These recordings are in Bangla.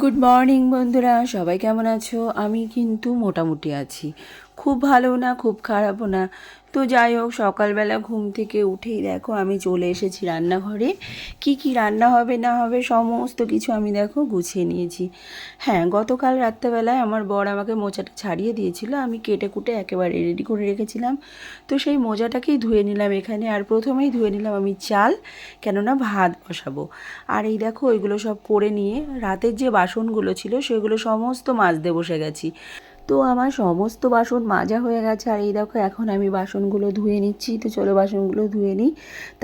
গুড মর্নিং বন্ধুরা। সবাই কেমন আছো? আমি কিন্তু মোটামুটি আছি। খুব ভালো না, খুব খারাপও না। তো যাই হোক, সকালবেলা ঘুম থেকে উঠেই দেখো আমি চলে এসেছি রান্নাঘরে। কি কি রান্না হবে, না হবে, সমস্ত কিছু আমি দেখো গুছিয়ে নিয়েছি। হ্যাঁ গতকাল রাত্রেবেলায় আমার বর আমাকে মোজাটা ছাড়িয়ে দিয়েছিল। আমি কেটে কুটে একেবারে রেডি করে রেখেছিলাম। তো সেই মোজাটাকেই ধুয়ে নিলাম এখানে। আর প্রথমেই ধুয়ে নিলাম আমি চাল, কেননা ভাত বসাবো। আর এই দেখো ওইগুলো সব করে নিয়ে রাতের যে বাসনগুলো ছিল, সেগুলো সমস্ত মাজতে বসে গেছি। তো আমার সমস্ত বাসন মাজা হয়ে গেছে। আর এই দেখো, এখন আমি বাসনগুলো ধুয়ে নিচ্ছি। তো চলো বাসনগুলো ধুয়ে নিই।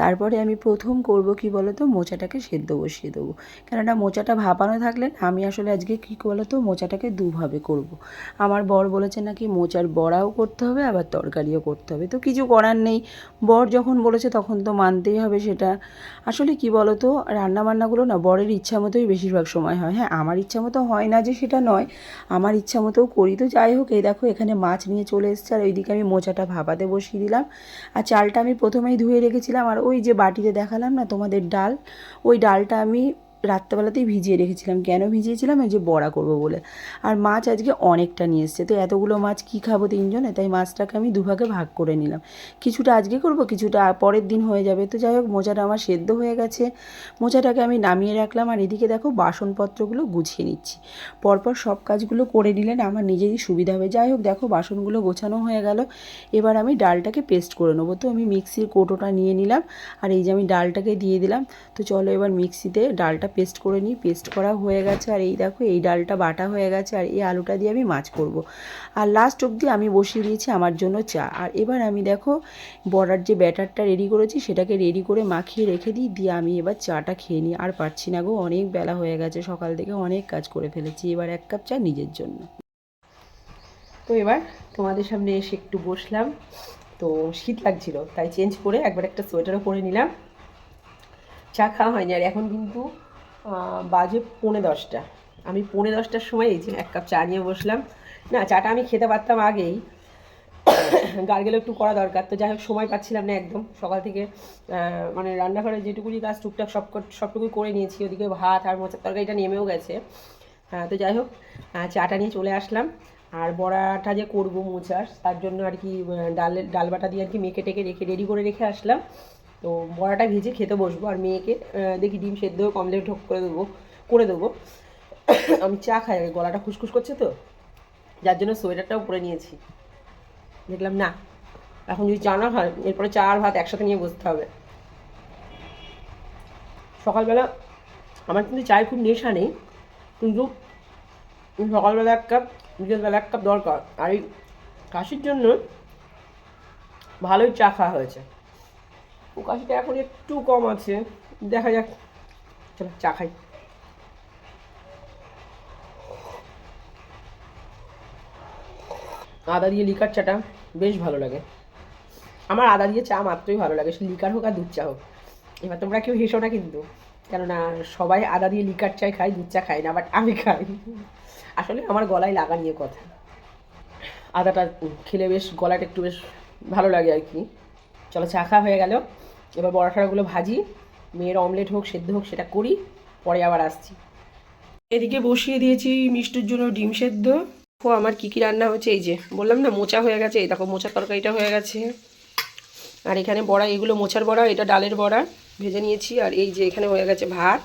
তারপরে আমি প্রথম করব কি বলো তো মোচাটাকে সেদ্ধ বসিয়ে দেবো। কেননা মোচাটা ভাপানো থাকলে আমি আসলে আজকে কী বলো তো মোচাটাকে দুভাবে করব। আমার বর বলেছে নাকি মোচার বড়াও করতে হবে, আবার তরকারিও করতে হবে। তো কিছু করার নেই। বর যখন বলেছে তখন তো মানতেই হবে সেটা। আসলে কি বলো তো রান্নাবান্নাগুলো না বরের ইচ্ছা মতোই বেশিরভাগ সময় হয়। হ্যাঁ আমার ইচ্ছা মতো হয় না যে সেটা নয়। আমার ইচ্ছা মতোও করি। তো যাই হোক, এই দেখো এখানে মাছ নিয়ে চলে এসছে, আর ওইদিকে আমি মোচাটা ভাবাতে বসিয়ে দিলাম। আর চালটা আমি প্রথমেই ধুয়ে রেখেছিলাম, আর ওই যে বাটিতে দেখালাম না তোমাদের ডাল, ওই ডালটা আমি রাত্রেবেলাতেই ভিজিয়ে রেখেছিলাম। কেন ভিজিয়েছিলাম? এই যে বড়া করব বলে। আর মাছ আজকে অনেকটা নিয়ে এসছে। তো এতগুলো মাছ কী খাব তিনজনে? তাই মাছটাকে আমি দুভাগে ভাগ করে নিলাম। কিছুটা আজকে করব, কিছুটা পরের দিন হয়ে যাবে। তো যাই হোক, মোচাটা আমার সেদ্ধ হয়ে গেছে। মোচাটাকে আমি নামিয়ে রাখলাম। আর এদিকে দেখো, বাসনপত্রগুলো গুছিয়ে নিচ্ছি। পরপর সব কাজগুলো করে নিলেন আমার নিজেরই সুবিধা হবে। যাই হোক, দেখো, বাসনগুলো গোছানো হয়ে গেল। এবার আমি ডালটাকে পেস্ট করে নেব। তো আমি মিক্সির কোটোটা নিয়ে নিলাম। আর এই যে আমি ডালটাকে দিয়ে দিলাম। তো চলো এবার মিক্সিতে ডালটা পেস্ট করে নিই, পেস্ট করা হয়ে গেছে। আর এই দেখো, এই ডালটা বাটা হয়ে গেছে। আর এই আলুটা দিয়ে আমি মাছ করব। আর লাস্ট অবধি আমি বসিয়ে দিয়েছি আমার জন্য চা। আর এবার আমি দেখো, বড়ার যে ব্যাটারটা রেডি করেছি, সেটাকে রেডি করে মাখিয়ে রেখে দিই। দিয়ে আমি এবার চাটা খেয়ে নিই। আর পারছি না গো, অনেক বেলা হয়ে গেছে। সকাল থেকে অনেক কাজ করে ফেলেছি। এবার এক কাপ চা নিজের জন্য। তো এবার তোমাদের সামনে এসে একটু বসলাম। তো শীত লাগছিল, তাই চেঞ্জ করে একবার একটা সোয়েটারও পরে নিলাম। চা খাওয়া হয়নি আর এখন কিন্তু বাজে পৌনে দশটা। আমি পৌনে দশটার সময় এই যে এক কাপ চা নিয়ে বসলাম। না, চাটা আমি খেতে পারতাম আগেই। গার্গেলও একটু করা দরকার। তো যাই হোক, সময় পাচ্ছিলাম না একদম। সকাল থেকে মানে রান্নাঘরে যেটুকুনি কাজ টুকটাক সব সবটুকুই করে নিয়েছি। ওদিকে ভাত আর মোচার তরকারিটা নেমেও গেছে। হ্যাঁ তো যাই হোক চাটা নিয়ে চলে আসলাম। আর বড়াটা যে করব মোচার, তার জন্য আর কি ডাল ডাল বাটা দিয়ে আর কি মেখে টেকে রেখে রেডি করে রেখে আসলাম। তো বড়াটা ভেজে খেতে বসবো আর মেয়েকে দেখি ডিম সেদ্ধ কমপ্লিট ঢোক করে দেবো করে দেবো। আমি চা খাই, গলাটা খুসখুস করছে তো, যার জন্য সোয়েটারটাও পরে নিয়েছি। দেখলাম না, এখন যদি চা না হয় এরপরে চা আর ভাত একসাথে নিয়ে বসতে হবে। সকালবেলা আমার কিন্তু চায়ের খুব নেশা নেই, কিন্তু সকালবেলা এক কাপ, বিকেলবেলা এক কাপ দরকার। আর এই কাশির জন্য ভালোই চা খাওয়া হয়েছে। কাশিটা এখন একটু কম আছে। দেখা যাক। চলো, চা খাই। আদা দিয়ে লিকার চাটা বেশ ভালো লাগে। আমার আদা দিয়ে চা মাত্রই ভালো লাগে, সে লিকার হোক আর দুধ চা হোক। এবার তোমরা কেউ হেসো না কিন্তু। কেননা সবাই আদা দিয়ে লিকার চাই খায়, দুধ চা খায় না বাট আমি খাই। আসলে আমার গলায় লাগা নিয়ে কথা। আদাটা খেলে বেশ, গলাটা একটু বেশ ভালো লাগে আর কি। চলো চা খাওয়া হয়ে গেল। এবার বড়াটাগুলো ভাজি, মেয়ের অমলেট হোক, সেদ্ধ হোক, সেটা করি, পরে আবার আসছি। এদিকে বসিয়ে দিয়েছি মিষ্টির জন্য ডিম সেদ্ধ। ও আমার কী কী রান্না হচ্ছে এই যে, বললাম না মোচা হয়ে গেছে, এই দেখো মোচার তরকারিটা হয়ে গেছে। আর এখানে বড়া, এগুলো মোচার বড়া, এটা ডালের বড়া, ভেজে নিয়েছি, আর এই যে এখানে হয়ে গেছে ভাত,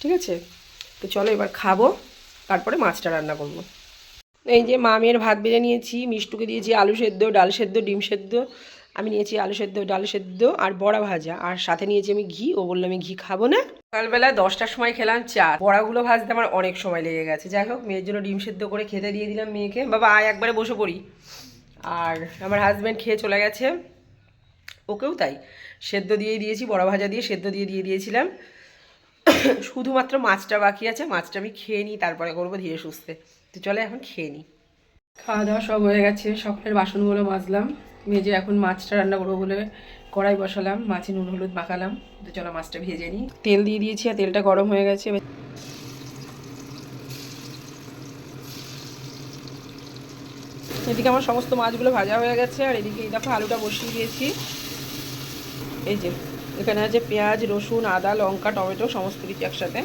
ঠিক আছে? তো চলো এবার খাব, তারপরে মাছটা রান্না করব। এই যে মা মেয়ের ভাত বেজে নিয়েছি, মিষ্টুকে দিয়েছি আলু সেদ্ধ, ডাল সেদ্ধ, ডিম সেদ্ধ আমি নিয়েছি আলু সেদ্ধ, ডাল সেদ্ধ আর বড়া ভাজা। আর সাথে নিয়েছি আমি ঘি। ও বলল, আমি ঘি খাব না। সকালবেলা দশটার সময় খেলাম চা। বড়াগুলো ভাজতে আমার অনেক সময় লেগে গেছে। যাই হোক, মেয়ের জন্য ডিম সেদ্ধ করে খেতে দিয়ে দিলাম মেয়েকে। বাবা, আয়, একবারে বসে পড়ি। আর আমার হাজব্যান্ড খেয়ে চলে গেছে। ওকেও তাই। সেদ্ধ দিয়ে দিয়েছি, বড়া ভাজা দিয়ে সেদ্ধ দিয়ে দিয়ে দিয়েছিলাম। শুধুমাত্র মাছটা বাকি আছে, মাছটা আমি খেয়ে নিই, তারপরে করব ধীরে সুস্থে। তো চলে এখন খেয়ে নিই। খাওয়া দাওয়া সব হয়ে গেছে সকালের বাসনগুলো মাজলাম। মেজে এখন মাছটা রান্না করব বলে কড়াই বসালাম, মাছে নুন, হলুদ মাখালাম। তো চলো মাছটা ভেজে নিই। তেল দিয়ে দিয়েছি আর তেলটা গরম হয়ে গেছে। এদিকে আমার সমস্ত মাছগুলো ভাজা হয়ে গেছে আর এদিকে এই দেখো আলুটা বসিয়ে দিয়েছি। এই যে, এখানে আছে পেঁয়াজ, রসুন, আদা, লঙ্কা, টমেটো, সমস্ত কিছু একসাথে।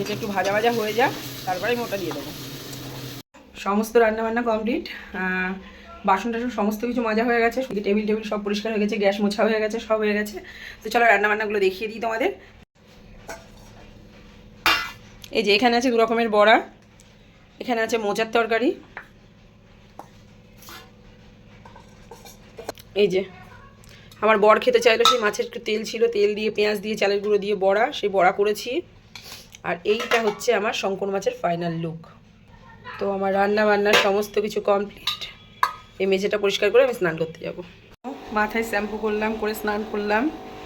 এটা একটু ভাজা ভাজা হয়ে যাক, তারপরে আমি ওটা দিয়ে দেবো। সমস্ত রান্নাবান্না কমপ্লিট। বাসন টাসন সমস্ত কিছু মাজা হয়ে গেছে টেবিল টেবিল সব পরিষ্কার হয়ে গেছে, গ্যাস মোছা হয়ে গেছে, সব হয়ে গেছে। তো চলো রান্নাবান্নাগুলো দেখিয়ে দিই তোমাদের। এই যে এখানে আছে দু রকমের বড়া, এখানে আছে মোচার তরকারি। এই যে, আমার বর খেতে চাইলো, সেই মাছের তেল ছিল, তেল দিয়ে, পেঁয়াজ দিয়ে, চালের গুঁড়ো দিয়ে বড়া, সেই বড়া করেছি। আর এইটা হচ্ছে আমার শঙ্কর মাছের ফাইনাল লুক তো আমার রান্না বান্নার সমস্ত কিছু কমপ্লিট এই মেঝেটা পরিষ্কার করে আমি স্নান করতে যাব। মাথায় শ্যাম্পু করলাম, করে স্নান করলাম।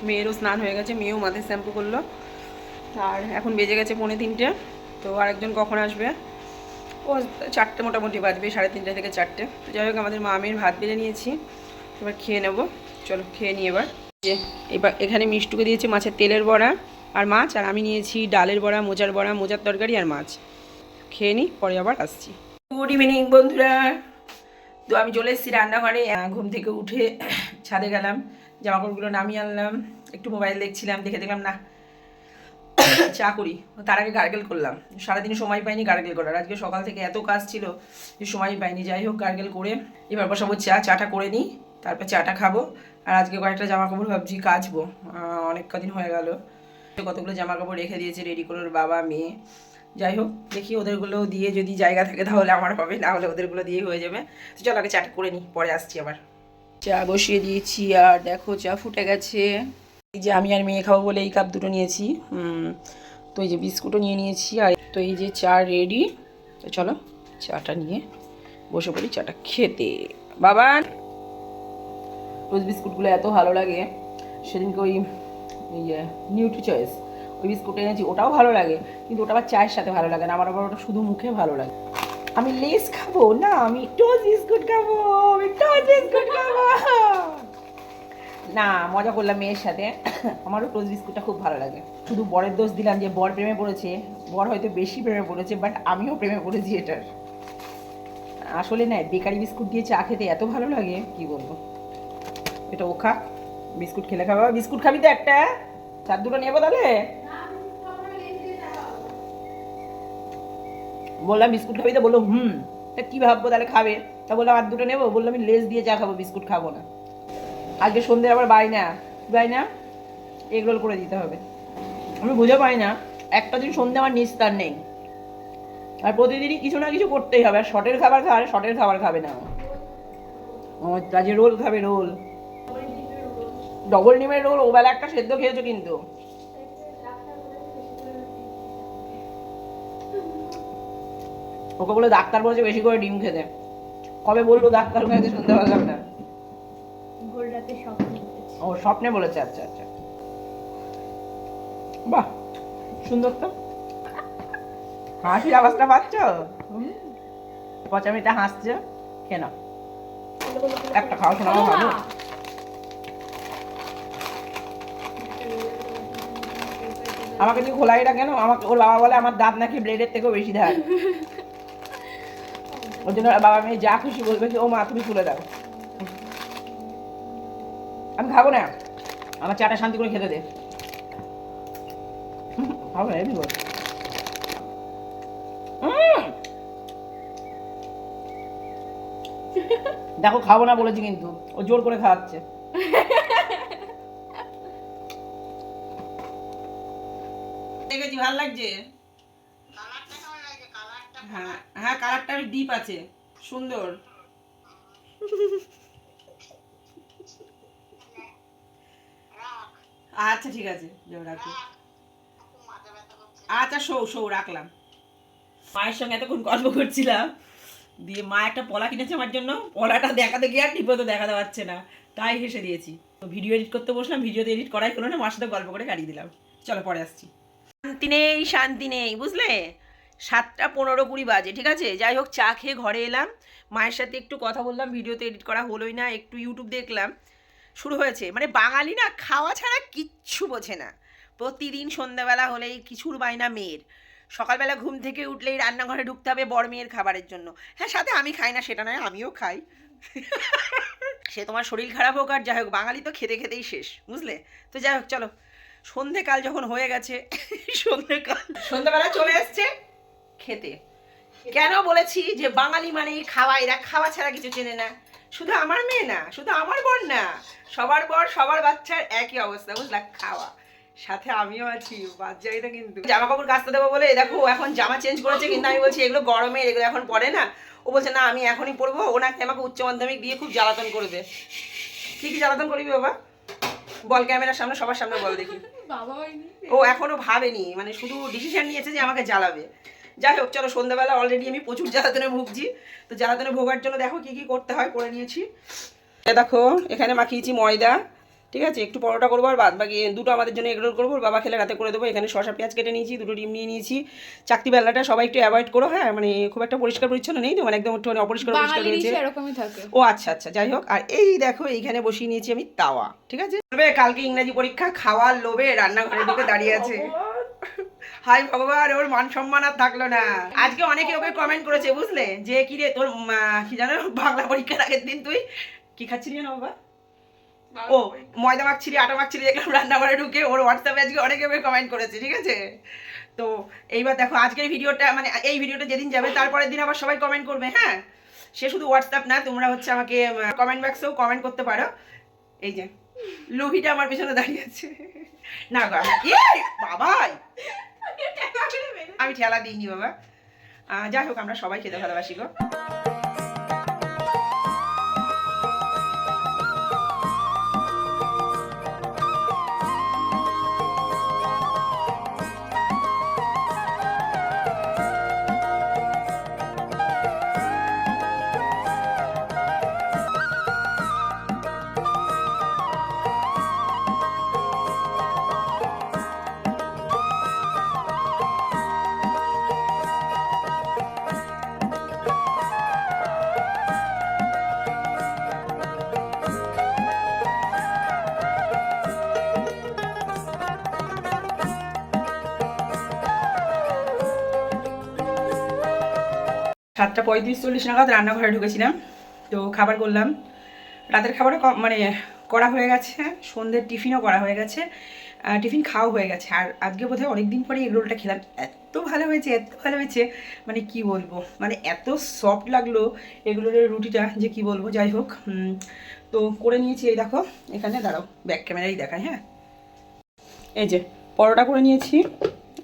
মেয়েরও স্নান হয়ে গেছে, মেয়েও মাথায় শ্যাম্পু করল। আর এখন বেজে গেছে পৌনে তিনটে, তো আরেকজন কখন আসবে? ও চারটে মোটামুটি বাজবে, সাড়ে তিনটে থেকে চারটে। যাই হোক, আমাদের মা মেয়ের ভাত বেড়ে নিয়েছি। এবার খেয়ে নেব। চলো, খেয়ে নিই এবার। যে এবার এখানে মিষ্টুকে দিয়েছি মাছের তেলের বড়া, আর মাছ, আর আমি নিয়েছি ডালের বড়া, মোজার বড়া, মোজার তরকারি আর মাছ। খেয়ে নিই, পরে আবার আসছি। গুড ইভিনিং বন্ধুরা। তো আমি চলে এসেছি রান্নাঘরে। ঘুম থেকে উঠে ছাদে গেলাম, জামাকাপড়গুলো নামিয়ে আনলাম, একটু মোবাইল দেখছিলাম, দেখে দেখলাম, না, চা করি। তার আগে গার্গেল করলাম। সারাদিন সময় পাইনি গার্গেল করার। আজকে সকাল থেকে এত কাজ ছিল যে সময় পাইনি। যাই হোক গার্গেল করে এবার বসাবো চা। চাটা করে নিই, তারপর চাটা খাব। আর আজকে কয়েকটা জামা কাপড় ভাবছি কাচবো। অনেক কদিন হয়ে গেল। কতগুলো জামা কাপড় রেখে দিয়েছে রেডি করে ওর বাবা, মেয়ে। যাই হোক দেখি ওদেরগুলো দিয়ে যদি জায়গা থাকে তাহলে আমার হবে, না হলে ওদেরগুলো দিয়ে হয়ে যাবে। তো চলো আগে চাটা করে নিই পরে আসছি আবার। চা বসিয়ে দিয়েছি আর দেখো চা ফুটে গেছে। এই যে আমি আর মেয়ে খাব বলে এই কাপ দুটো নিয়েছি। তো এই যে বিস্কুটও নিয়ে নিয়েছি আর তো এই যে চা রেডি তো চলো চাটা নিয়ে বসে পড়ি, চাটা খেতে। বাবা, রোজ বিস্কুটগুলো এত ভালো লাগে। সেদিনকে ওই ইয়ে নিউট্রি চয়েস। বিস্কুট এনেছি, ওটাও ভালো লাগে, কিন্তু ওটা আবার চায়ের সাথে ভালো লাগে না, আমার আবার ওটা শুধু মুখে ভালো লাগে। আমি লেস খাব? না, আমি টোজ বিস্কুট খাব, আমি টোজ বিস্কুট খাব। না, মজা করলাম মেয়ের সাথে, আমারও টোজ বিস্কুটটা খুব ভালো লাগে। শুধু বরের দোষ দিলাম যে, বর প্রেমে পড়েছে, বর হয়তো বেশি প্রেমে পড়েছে বাট আমিও প্রেমে পড়েছি এটার। আসলে না, বেকারি বিস্কুট দিয়ে চা খেতে এত ভালো লাগে, কি বলব? এটা ও খা, বিস্কুট খেলে খাবা, বিস্কুট খাবি তো একটা। চার দুটো নেব তাহলে? বললাম বিস্কুট খাবি? তো বলল হুম। তা কি ভাববো তাহলে খাবে? তা বললাম আর দুটো নেব? বললাম আমি লেস দিয়ে চা খাব বিস্কুট খাব না। আজকে সন্ধ্যে আবার বাই না বাই না এগ রোল করে দিতে হবে। আমি বুঝে পাই না একটা দিন সন্ধ্যে আমার নিস্তার নেই। আর প্রতিদিনই কিছু না কিছু করতেই হবে আর শর্টের খাবার খাবে শর্টের খাবার খাবে না ও। আজকে রোল খাবে রোল। ডবল ডিমের রোল ওবেলা একটা সেদ্ধ খেয়েছো কিন্তু। ওকে বলে ডাক্তার বলেছে বেশি করে ডিম খেতে। কবে বলল ডাক্তার কাছে শুনতে পারলাম না। ভোর রাতে স্বপ্ন ও স্বপ্নে বলেছে আচ্ছা আচ্ছা। বাহ সুন্দর তো। হাসির আওয়াজটা পাচ্ছ। পচামিটা হাসছে কেন একটা খাওয়া শোনা ভালো। আমাকে তুই খোলাই না কেন? আমাকে ওর বাবা বলে আমার দাঁত নাকি ব্লেডের থেকেও বেশি ধার। ওর জন্য বাবা মেয়ে যা খুশি বলবে কি, ও মা, তুমি তুলে দাও। আমি খাব না। আমার চাটা শান্তি করে খেতে দে। খাব না দেখো, খাব না বলেছি কিন্তু। ও জোর করে খাওয়াচ্ছে। দেখেছি, ভালো লাগছে? হ্যাঁ হ্যাঁ কালারটা ডিপ আছে। সুন্দর। আচ্ছা ঠিক আছে, যাও, রাখো। আচ্ছা শো শো, রাখলাম। মায়ের সঙ্গে এতক্ষণ গল্প করছিলাম, দিয়ে মা একটা পলা কিনেছে আমার জন্য। পলাটা দেখাতে গিয়ে আর ঠিকমতো দেখাতে পারছে না। তাই হেসে দিয়েছি। তো ভিডিও এডিট করতে বসলাম ভিডিওতে এডিট করাই হলো না, মার সাথে গল্প করে কাটিয়ে দিলাম। চলো, পরে আসছি। শান্তি নেই শান্তি নেই, বুঝলে? সাতটা পনেরো কুড়ি বাজে ঠিক আছে? যাই হোক চা খেয়ে ঘরে এলাম। মায়ের সাথে একটু কথা বললাম ভিডিওতে এডিট করা হলোই না একটু ইউটিউব দেখলাম। শুরু হয়েছে। মানে বাঙালি না খাওয়া ছাড়া কিচ্ছু বোঝে না। প্রতিদিন সন্ধ্যাবেলা হলেই কিছুর বাইনা মেয়ের। সকালবেলা ঘুম থেকে উঠলেই রান্নাঘরে ঢুকতে হবে বড় মেয়ের খাবারের জন্য। হ্যাঁ সাথে আমি খাই না সেটা নয় আমিও খাই। সে তোমার শরীর খারাপ হোক আর যাই হোক বাঙালি তো খেতে খেতেই শেষ বুঝলে? তো যাই হোক চলো। সন্ধেকাল যখন হয়ে গেছে সন্ধেকাল সন্ধেবেলা চলে এসছে। খেতে। কেন বলেছি যে বাঙালি মানেই খাওয়া? এরা খাওয়া ছাড়া কিছু চেনে না। শুধু আমার মেয়ে না শুধু আমার বর না। সবার বর সবার বাচ্চার একই অবস্থা বুঝলা? খাওয়া। সাথে আমিও আছি বাচ্চাইটা কিন্তু। জামা কাপড় কাচতে দেবো বলে দেখো এখন জামা চেঞ্জ করেছে কিন্তু আমি বলছি এগুলো গরমে এগুলো এখন পরে না। ও বলছে না আমি এখনই পরবো। ও নাকি আমাকে উচ্চ মাধ্যমিক দিয়ে খুব জ্বালাতন করবে কি কি জ্বালাতন করবি বাবা? বল ক্যামেরার সামনে সবার সামনে বল দেখি। বাবা ও এখনও ভাবেনি মানে শুধু ডিসিশন নিয়েছে যে আমাকে জ্বালাবে। যাই হোক চলো সন্ধ্যাবেলা অলরেডি আমি প্রচুর জ্বালাতনে ভুগছি। তো জ্বালাতনে ভোগার জন্য দেখো কি কি করতে হয় করে নিয়েছি। এ দেখো এখানে মাখিয়েছি ময়দা ঠিক আছে? একটু পরোটা করব আর বাদ বাকি দুটো আমাদের জন্য এগরোল করব। বাবা খেলে রাতে করে দেবো। এখানে শসা পেঁয়াজ কেটে নিয়েছি দুটো ডিম নিয়ে নিয়েছি। চাকতি বেলাটা সবাই একটু অ্যাভয়েড করো হ্যাঁ? মানে খুব একটা পরিষ্কার পরিচ্ছন্ন নেই তো? মানে একদম একটু অপরিষ্কার পরিষ্কার রয়েছে। ও আচ্ছা আচ্ছা যাই হোক। আর এই দেখো এইখানে বসিয়ে নিয়েছি আমি তাওয়া ঠিক আছে? তবে কালকে ইংরাজি পরীক্ষা খাওয়ার লোভে রান্নাঘরে ঢুকে দাঁড়িয়ে আছে। হাই ভগবান ওর মান সম্মান আর থাকল না। আজকে অনেকে ওকে কমেন্ট করেছে বুঝলে? যে কি রে তোর কি জানো বাংলা পরীক্ষার আগের দিন তুই কি খাচ্ছিলি না বাবা? ও ময়দা মাখছিলি আটা মাখছিলি দেখলাম রান্নাঘরে ঢুকে ওর হোয়াটসঅ্যাপে আজকে অনেকে ওকে কমেন্ট করেছে ঠিক আছে? তো এইবার দেখো আজকের ভিডিওটা মানে এই ভিডিওটা যেদিন যাবে তারপরের দিন আবার সবাই কমেন্ট করবে হ্যাঁ? সে শুধু হোয়াটসঅ্যাপ না তোমরা হচ্ছে আমাকে কমেন্ট বক্সেও কমেন্ট করতে পারো। এই যে লুহিটা আমার পেছনে দাঁড়িয়ে আছে। না বাবাই! আমি ঠেলা দিইনি বাবা। যাই হোক আমরা সবাই খেতে ভালোবাসি গো। সাতটা পঁয়ত্রিশ, চল্লিশ নাগাদ রান্নাঘরে ঢুকেছিলাম। তো খাবার করলাম। রাতের খাবারও মানে করা হয়ে গেছে, সন্ধ্যের টিফিনও করা হয়ে গেছে। টিফিন খাওয়া হয়ে গেছে। আর আজকে বোধহয় অনেকদিন পরে এগ রোলটা খেলাম। এত ভালো হয়েছে, এত ভালো হয়েছে মানে কি বলব? মানে এত সফট লাগল এগুলোর রুটিটা, যে কি বলব? যাই হোক তো করে নিয়েছি এই দেখো। এখানে দাঁড়াও, ব্যাক ক্যামেরাই দেখায় হ্যাঁ? এই যে, পরোটা করে নিয়েছি।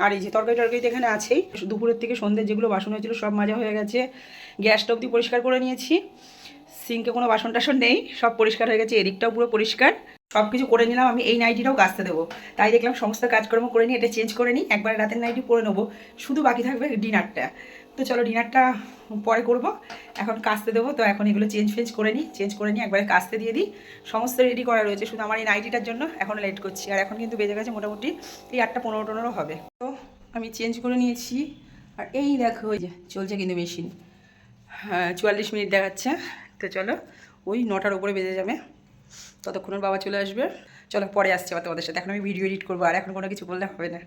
আর এই যে তরকারি টরকারি তো এখানে আছেই। দুপুরের থেকে সন্ধ্যের যেগুলো বাসন হয়েছিল সব মাজা হয়ে গেছে। গ্যাসটা অবধি পরিষ্কার করে নিয়েছি। সিঙ্কে কোনো বাসন টাসন নেই, সব পরিষ্কার হয়ে গেছে, এদিকটাও পুরো পরিষ্কার। সব কিছু করে নিলাম, আমি এই নাইটিটাও কাচতে দেবো। তাই দেখলাম সমস্ত কাজকর্ম করে নিই এটা চেঞ্জ করে নিই, একবার রাতের নাইটি পরে নেব। শুধু বাকি থাকবে ডিনারটা। তো চলো ডিনারটা পরে করব। এখন কাস্তে দেবো, তো এখন এগুলো চেঞ্জ ফেঞ্জ করে নিই চেঞ্জ করে নিই একবারে কাস্তে দিয়ে দিই। সমস্ত রেডি করা রয়েছে, শুধু আমার এই নাইটিটার জন্য এখন লেট করছি। আর এখন কিন্তু বেজে গেছে মোটামুটি এই আটটা পনেরো টনেরও হবে। তো আমি চেঞ্জ করে নিয়েছি। আর এই দেখো ওই যে চলছে কিন্তু মেশিন হ্যাঁ চুয়াল্লিশ মিনিট দেখাচ্ছে। তো চলো, ওই নটার উপরে বেজে যাবে। ততক্ষণের বাবা চলে আসবে। চলো, পরে আসছে আবার তোমাদের সাথে। এখন আমি ভিডিও এডিট করব, আর এখন কোনো কিছু বললে হবে না।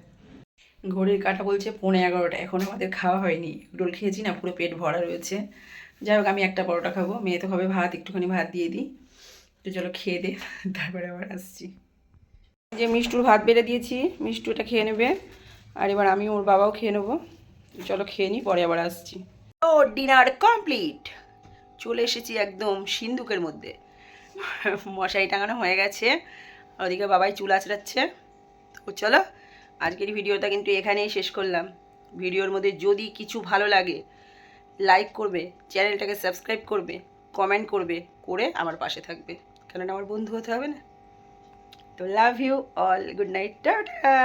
ঘড়ির কাটা বলছে পৌনে এগারোটা এখন আমাদের খাওয়া হয়নি। রোল খেয়েছি না, পুরো পেট ভরা রয়েছে। যাই হোক, আমি একটা পরোটা খাব। মেয়ে তো হবে ভাত, একটুখানি ভাত দিয়ে দিই। তো চলো খেয়ে দে, তারপরে আবার আসছি। যে মিষ্টুর ভাত বেড়ে দিয়েছি, মিষ্টু এটা খেয়ে নেবে। আর এবার আমি ওর বাবাও খেয়ে নেব। চলো খেয়ে নিই, পরে আবার আসছি। ও ডিনার কমপ্লিট। চলে এসেছি একদম সিন্ধুকের মধ্যে। মশারি টাঙানো হয়ে গেছে। ওদিকে বাবাই চুল আঁচড়াচ্ছে। তো চলো আজকের ভিডিওটা কিন্তু এখানেই শেষ করলাম। ভিডিওর মধ্যে যদি কিছু ভালো লাগে লাইক করবে, চ্যানেলটাকে সাবস্ক্রাইব করবে কমেন্ট করবে, করে আমার পাশে থাকবে। কেননা আমার বন্ধু হতে হবে না। তো love you all good night tata!